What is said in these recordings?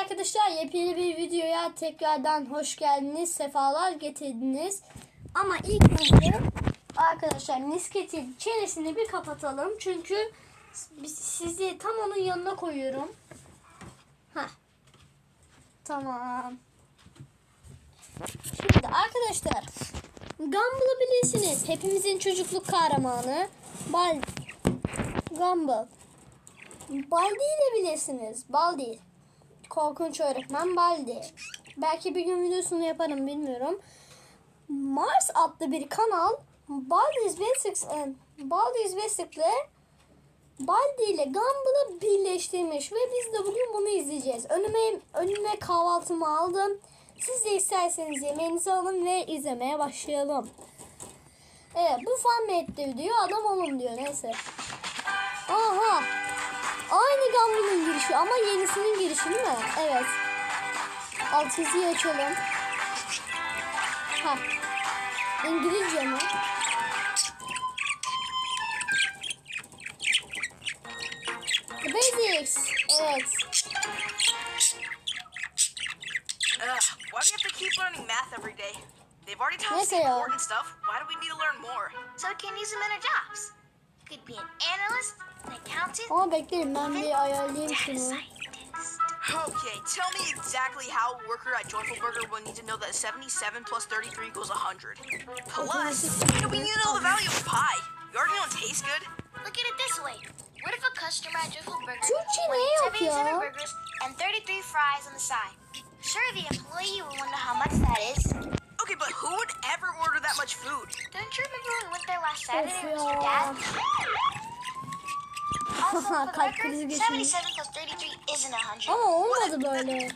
arkadaşlar yepyeni bir videoya tekrardan hoş geldiniz. Sefalar getirdiniz. Ama ilk önce arkadaşlar nisketin çenesini bir kapatalım. Çünkü sizi tam onun yanına koyuyorum. Ha. Tamam. Şimdi arkadaşlar Gumball'ı bilirsiniz. Hepimizin çocukluk kahramanı. Bal Gumball. Baldi de bilirsiniz. Baldi korkunç öğretmen Baldi. Belki bir gün videosunu yaparım bilmiyorum. Mars adlı bir kanal Baldi's Basics e, Baldi's Basic'le Baldi ile Gumball'ı birleştirmiş ve biz de bugün bunu izleyeceğiz. Önüme, önüme kahvaltımı aldım. Siz de isterseniz yemeğinizi alın ve izlemeye başlayalım. Evet bu fan made video adam olun diyor neyse. Aha Aynı Gamble'ın girişi ama yenisinin girişi değil mi? Evet. Alt çiziyi açalım. Ha. İngilizce mi? The basics. Evet. Ugh, why do you have to keep learning math every day? They've already taught us the important stuff. Why do we need to learn more? So we can use them in our jobs. You could be an analyst, I counted. Ona oh, beklerim ben bir Okay, tell me exactly how a worker at Joyful Burger will need to know that 77 plus 33 equals 100. Plus, we need to know the value of pi. You already know it tastes good. Look at it this way. What if a customer at Joyful Burger wanted 77 burgers and 33 fries on the side? Sure, the employee will wonder how much that is. Okay, but who would ever order that much food? Don't you remember when we went there last Saturday with your dad? Haha kalp krizi geçirmiş. Ama olmadı böyle.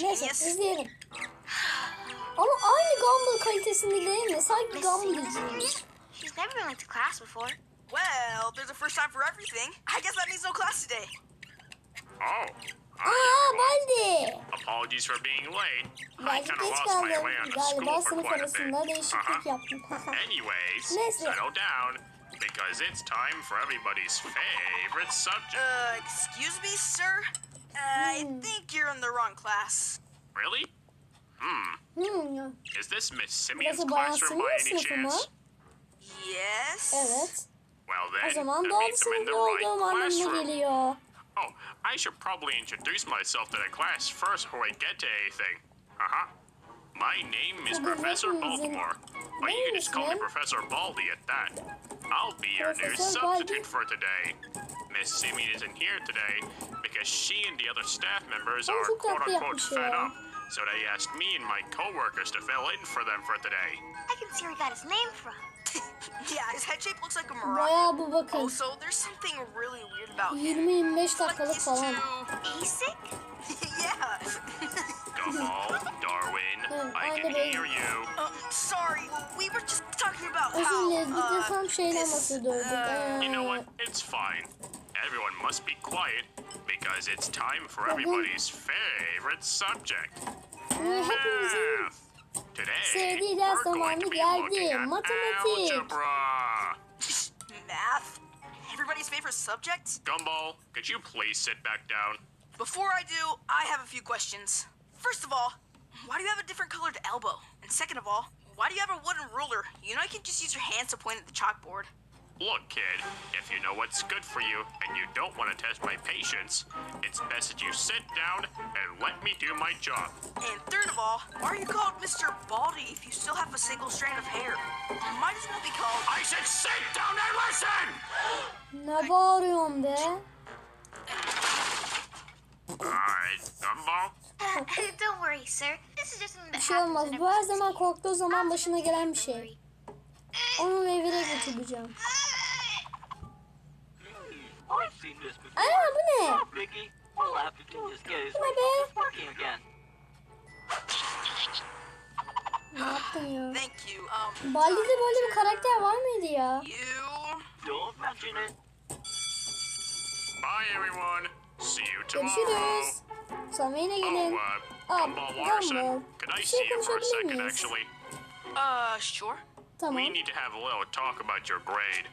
Neyse izleyelim. Ama aynı Gumball kalitesinde değil mi? Sanki Gumball izliyoruz. She's never been to class before. Well, there's a first time for everything. I guess that means no class today. Oh. Aha Baldi. Apologies for being late. I Birazcık kinda geç lost my way on the Galiba school for quite a bit. arasında değişiklik uh-huh. Anyways, settle down because it's time for everybody's favorite subject. Uh, excuse me, sir? I hmm. think you're in the wrong class. Really? Hmm. Hmm, Is this Miss Simeon's classroom by any chance? Yes? Well then, that means I'm in the right olduğum classroom. Oh, I should probably introduce myself to the class first before I get to anything. Uh-huh. My name is Professor Baltimore, but you can just call me Professor Baldy at that. I'll be your new substitute for today. Miss Simeon isn't here today because she and the other staff members are quote-unquote fed up, so they asked me and my coworkers to fill in for them for today. I can see where he got his name from. Yeah, his head shape looks like a maraca. Baya bu Also, there's something really weird about him. 20-25 dakikalık falan. Basic? yeah. Gumball, Darwin, I can hear you. Uh, sorry, we were just talking about how... Özür dileriz, bir de tam şeyden bahsediyorduk. You know what, it's fine. Everyone must be quiet because it's time for everybody's favorite subject. Math! Sevgi ders zamanı geldi. Matematik. Math? Everybody's favorite subject? Gumball, could you please sit back down? Before I do, I have a few questions. First of all, why do you have a different colored elbow? And second of all, why do you have a wooden ruler? You know you can just use your hands to point at the chalkboard. Look, kid, if you know what's good for you and you don't want to test my patience, it's best that you sit down and let me do my job. And third of all, why are you called Mr. Baldy if you still have a single strand of hair? You might as well be called... I said sit down and listen! ne bağırıyorsun be? Alright, uh, Don't worry, sir. This is just something that Bir şey olmaz. Bu her zaman korktuğu zaman başına gelen bir şey. Onu evine götüreceğim. Uh, seen this before. Aa bu ne? Ricky, we'll have to do this get his be. working again. Thank you. Um, Baldi'de böyle bir karakter var mıydı ya? You don't mention it. Bye everyone. See you tomorrow. So Görüşürüz. Sonra yine gelin. Oh, uh, Gumball Larson, could I see you for a second actually? Uh, sure. Tamam. We need to have a little talk about your grade.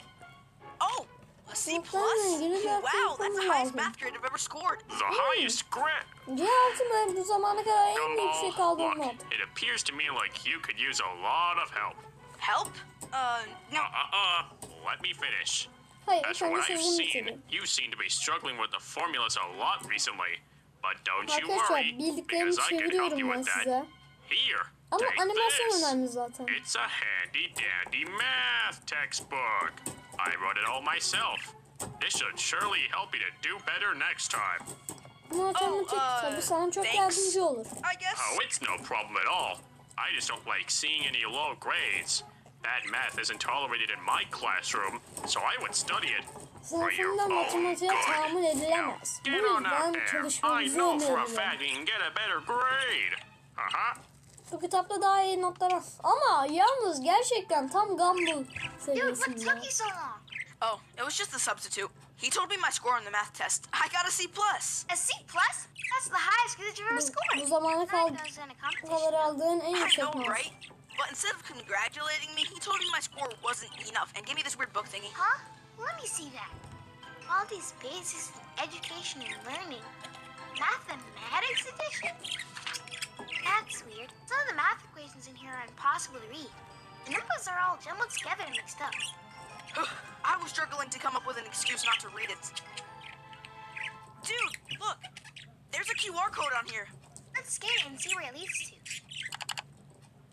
Oh, a C plus? Oh wow, that's the highest math grade I've ever scored. The highest grade? Hayatım bu zamana kadar en yüksek aldığım not. It appears to me like you could use a lot of help. Help? Uh, no. Uh-uh. uh. Let me finish. Hayır, As from what I've seen, you seem to be struggling with the formulas a lot recently. But don't you worry, because I can help you with that. Here, take this. It's a handy dandy math textbook. I wrote it all myself. This should surely help you to do better next time. oh, uh, I guess. Oh, it's no problem at all. I just don't like seeing any low grades. That math isn't tolerated in my classroom, so I would study it. Sınıfında matematiğe tahammül edilemez. Bu yüzden çalışmanızı öneririm. I know for a fact you can get a better grade. Uh-huh. Bu kitapta daha iyi notlar al. Ama yalnız gerçekten tam Gumball Dude, what seviyesinde. Oh, it was just a substitute. He told me my score on the math test. I got a C plus. A C plus? That's the highest grade you've ever Bu scored. zamana Not kadar, in a bu competition. kadar aldığın en I yüksek know, not. right? But instead of congratulating me, he told me my score wasn't enough and gave me this weird book thingy. Huh? Let me see that. All these basics in education and learning. Mathematics edition? That's weird. Some of the math equations in here are impossible to read. The numbers are all jumbled together and mixed up. I was struggling to come up with an excuse not to read it. Dude, look! There's a QR code on here. Let's scan it and see where it leads to.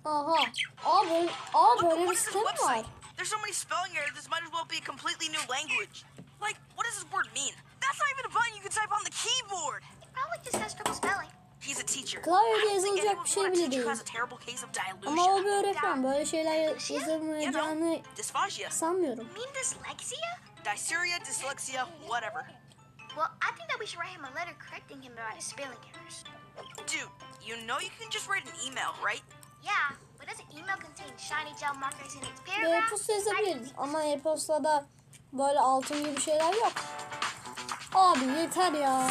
Uh-huh. All, all look, what is this There's so many spelling errors, this might as well be a completely new language. Like, what does this word mean? That's not even a button you can type on the keyboard! It probably just has trouble spelling. Klavyede yazılacak bir şey bile değil. Ama o bir öğretmen. Böyle şeyler yazılmayacağını sanmıyorum. Dysuria, dyslexia, whatever. Well, I think that we should write him a letter correcting him about his spelling errors. Dude, you know you can just write an email, right? Yeah, but doesn't email contain shiny gel markers in its paragraph? E-posta yazabiliriz ama e-postada böyle altın gibi şeyler yok. Abi yeter ya.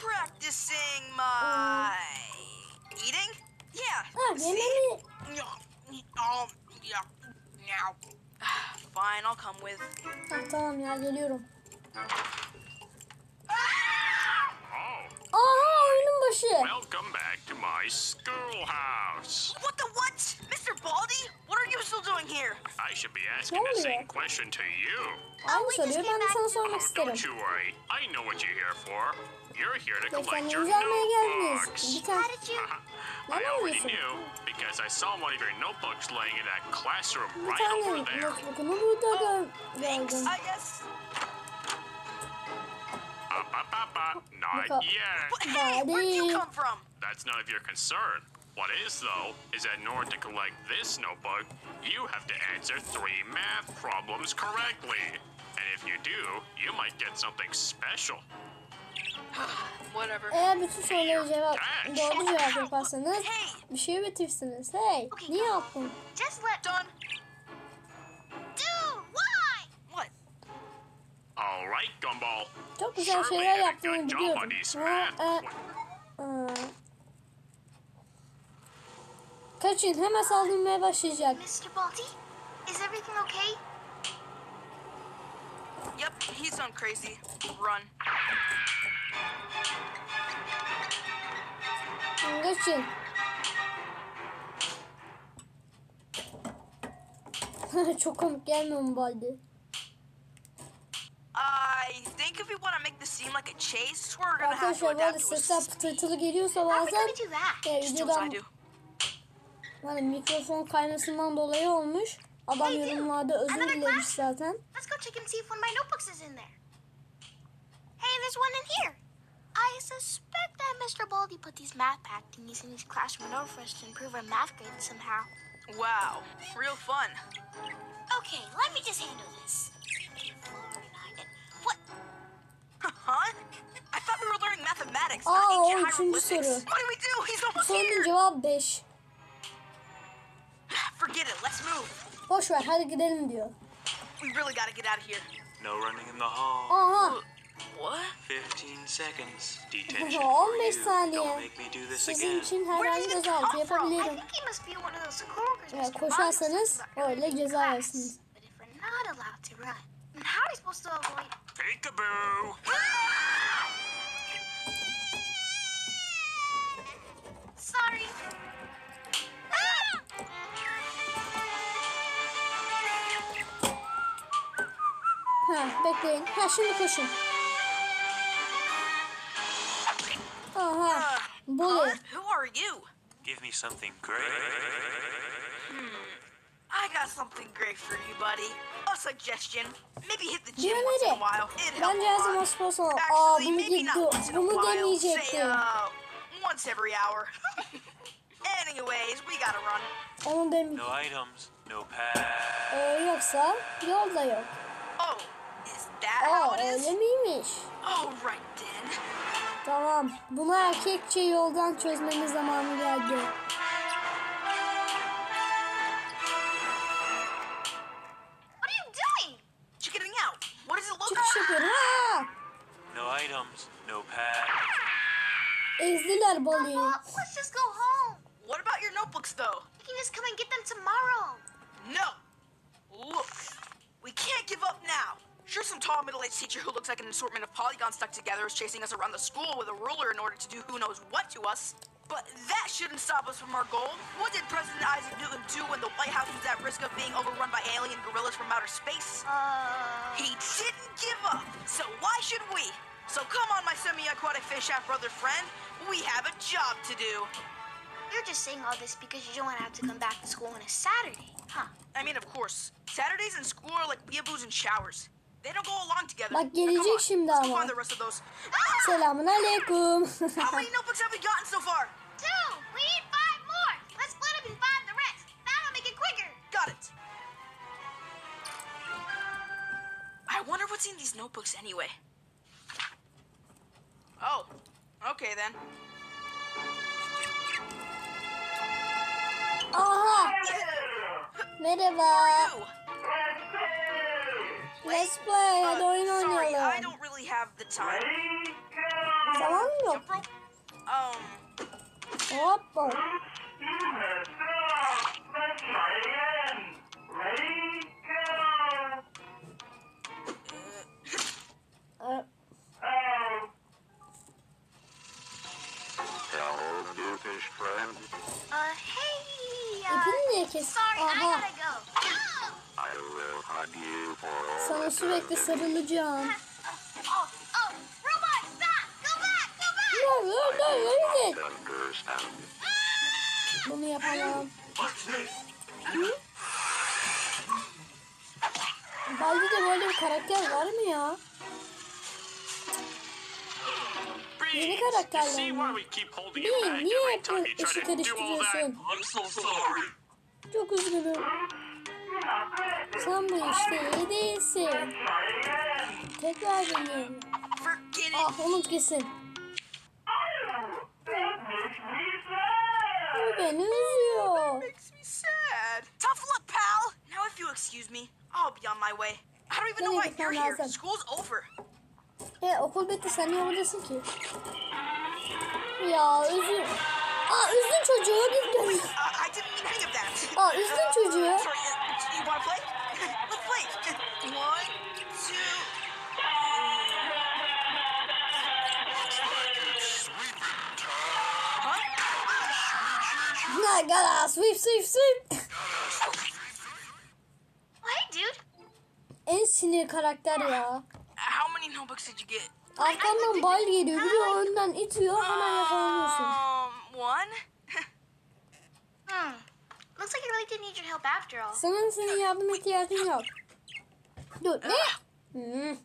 practicing my um, eating. Yeah. Oh, see? Minute. Oh, yeah. Now. Fine, I'll come with. Tamam ah, tamam ya geliyorum. Ah! Aha oyunun başı. Welcome back to my schoolhouse. What the what? Mr. Baldy, what are you still doing here? I should be asking the same question to you. Aynı soruyu ben So sana sormak isterim. Oh, don't you worry. I know what you're here for. You're here to collect your notebooks. How did you... I already knew because I saw one of your notebooks laying in that classroom right over there. Oh, thanks, I guess. Uh, ba, ba, ba. Not yet. But hey, where'd you come from? That's none of your concern. What is, though, is that in order to collect this notebook, you have to answer three math problems correctly. And if you do, you might get something special. Eğer bütün soruları cevap doğru cevap yaparsanız bir şey üretirsiniz. Hey, niye yaptın? Alright, Gumball. Çok güzel şeyler yaptığını biliyorum. Ama, e, e, kaçın, hemen saldırmaya başlayacak. Mr. Balti, is everything okay? Yep, he's on crazy. Run. Geçin. Çok komik gelmiyor mu baldi? I think if we want to make this seem like a chase, we're gonna have to Arkadaşlar bu arada adapt to a sesler pıtırtılı geliyorsa bazen e, Just do as I videodan do. mikrofon kaymasından dolayı olmuş. Adam Hey, yorumlarda özür dilemiş zaten. Let's go check and see if one of my notebooks is in there. Hey, there's one in here. I suspect that Mr. Baldy put these math pack thingies in his classroom in order for us to improve our math grades somehow. Wow, real fun. Okay, let me just handle this. What? Huh? I thought we were learning mathematics. Oh, o üçüncü soru. What do we do? He's almost Sorunun cevabı 5. Forget it, let's move. Boş ver, hadi gidelim diyor. We really gotta get out of here. No running in the hall. Oh. What? 15 saniye. Don't make me do this Sizin için herhangi gözaltı yapabilirim. Eğer koşarsanız öyle ceza yersiniz. Ha, bekleyin. Ha, şimdi koşun. Uh, bullet. Who are you? Give me something great. Hmm. I got something great for you, buddy. A suggestion? Maybe hit the gym once in a while. It'd help a lot. Actually, Aa, oh, maybe not once in a while. Say, uh, once every hour. Anyways, we gotta run. Oh, no items, no oh, pass. Ee, You yol da yok. Oh, is that Aa, how it me. öyle miymiş? Oh, right. Tamam. Bunu erkekçe yoldan çözmemiz zamanı geldi. Çıkış yapıyorum. Ha! No items, no pad. Ezdiler balığı. Let's just go home. What about your notebooks though? You can just come and get them tomorrow. No. Look. We can't give up now. Sure, some tall middle-aged teacher who looks like an assortment of polygons stuck together is chasing us around the school with a ruler in order to do who knows what to us, but that shouldn't stop us from our goal. What did President Isaac Newton do when the White House was at risk of being overrun by alien gorillas from outer space? Uh... He didn't give up, so why should we? So come on, my semi-aquatic fish hat brother friend, we have a job to do. You're just saying all this because you don't want to have to come back to school on a Saturday, huh? I mean, of course. Saturdays in school are like weeaboos and showers. They don't go along together. Bak gelecek şimdi ama. Selamun aleyküm. How many notebooks have we gotten so far? Two. We need five more. Let's split up and find the rest. That'll make it quicker. Got it. I wonder what's in these notebooks anyway. Oh. Okay then. Aha. Merhaba. Let's play. Hadi oyun Sorry, I don't really have the time. Tamam mı yok? Rope? Um, Hoppa. Ee, Hello, Goofish friend. Uh, hey. Uh, Sorry, I Aha. gotta sürekli sarılacağım. Bunu yapalım. Baldi'de böyle bir karakter var mı ya? Yeni karakterler mi? Niye, niye hep işi karıştırıyorsun? Çok üzgünüm. Sen bu işte iyi değilsin. Tekrar deniyorum. Ah unut gitsin. Bu beni üzüyor. Tough luck, pal. Now if you excuse me, I'll be on my way. I don't even know why you're here. School's over. E okul bitti sen niye buradasın ki? Ya üzül. Aa üzdün çocuğu git gel. Uh, Aa üzdün çocuğu. I gotta ah, sweep, sweep, sweep. Hey, dude. En sinir karakter ya. How many notebooks did you get? Arkandan bal geliyor. Bir de önden itiyor. Hemen yakalanıyorsun. Um, one? hmm. Looks like you really did need your help after all. Senin senin yardım ihtiyacın yok me. Mm.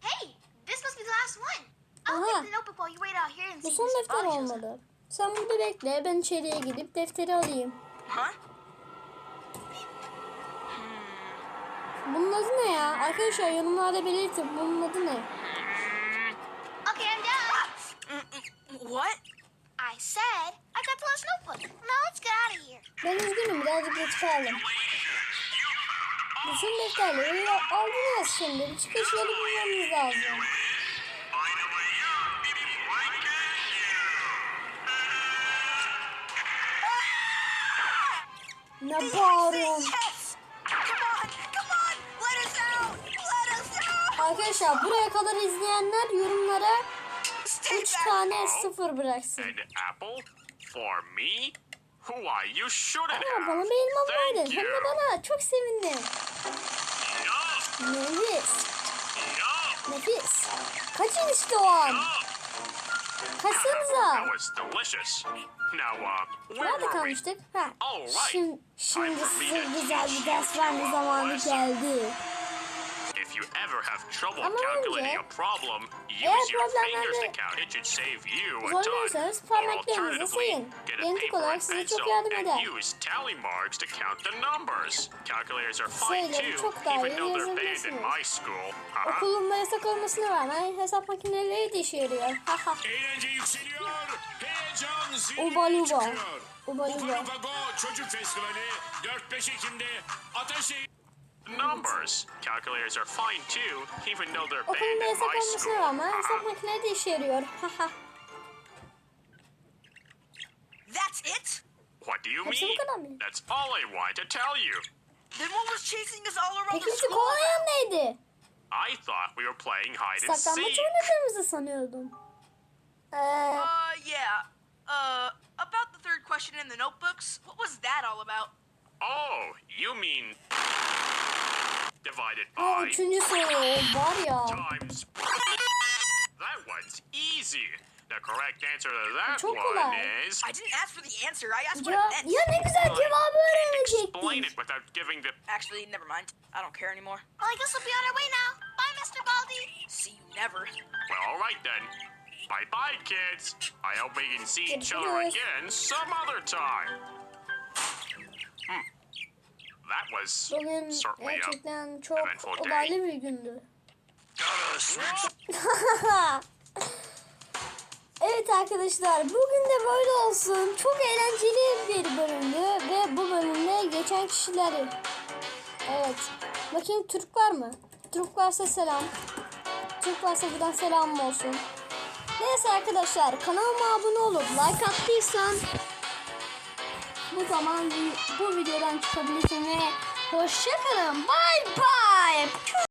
Hey, this must be the last one. I'll Aha. take the notebook while you wait out here and Bu see if son Mr. defter Bali shows up. olmalı. Sen burada bekle ben içeriye gidip defteri alayım. Huh? Hmm. Bunun adı ne ya? Arkadaşlar yorumlarda belirtin bunun adı ne? Hmm. Okay, I'm done. Mm, mm, what? I said I got the last notebook. Now let's get out of here. Ben üzgünüm birazcık geç kaldım. Bütün defterleri öyle aldınız şimdi. Bir çıkış yolu bulmamız lazım. Ne bağırıyorsun? Arkadaşlar buraya kadar izleyenler yorumlara 3 tane sıfır bıraksın. Ama bana bir elma verdin. Hem de bana. Çok sevindim. Nefis. Nefis. Kaçın işte o an. Kaçsanıza. Uh, Nerede kalmıştık? Ha. Şimdi, şimdi size güzel bir ders verme zamanı geldi you ever have trouble Ama calculating önce, a problem, use your fingers to count. It should save you a ton. Or alternatively, get a paper and pencil and use tally marks to count the numbers. Calculators are fine too, even though they're banned in my school. Okulun yasak olmasına rağmen hesap makineleri de işe yarıyor. Eğlence yükseliyor, heyecan zirveye çıkıyor. Uba Luba. Çocuk Festivali 4-5 Ekim'de Ataşehir... numbers. Calculators are fine too, even though they're Okay, banned in my school. rağmen hesapmakine de işe Haha. That's it? What do you Hepsi mean? That's all I want to tell you. Then what was chasing us all around the Peki bizi school? kovalayan neydi? I thought we were playing hide and seek. Saklanmaç seek. oynadığımızı sanıyordum. Uh, yeah. Uh, about the third question in the notebooks, what was that all about? Oh, you mean divided oh, by... Oh, üçüncü soru var Times. That one's easy. The correct answer to that one is... I didn't ask for the answer. I asked ya, what yeah, meant. Ya give up cevabı Explain it without giving the... Actually, never mind. I don't care anymore. Well, I guess we'll be on our way now. Bye, Mr. Baldy. See you never. Well, all right then. Bye-bye, kids. I hope we can see Good each other again some other time. Hmm. Bugün gerçekten çok olaylı bir gündü. evet arkadaşlar bugün de böyle olsun. Çok eğlenceli bir bölümdü ve bu bölümde geçen kişileri. Evet. Bakayım Türk var mı? Türk varsa selam. Türk varsa buradan selam olsun. Neyse arkadaşlar kanalıma abone olup like attıysan bu zaman bu videodan çıkabilirsin ve hoşçakalın. Bye bye.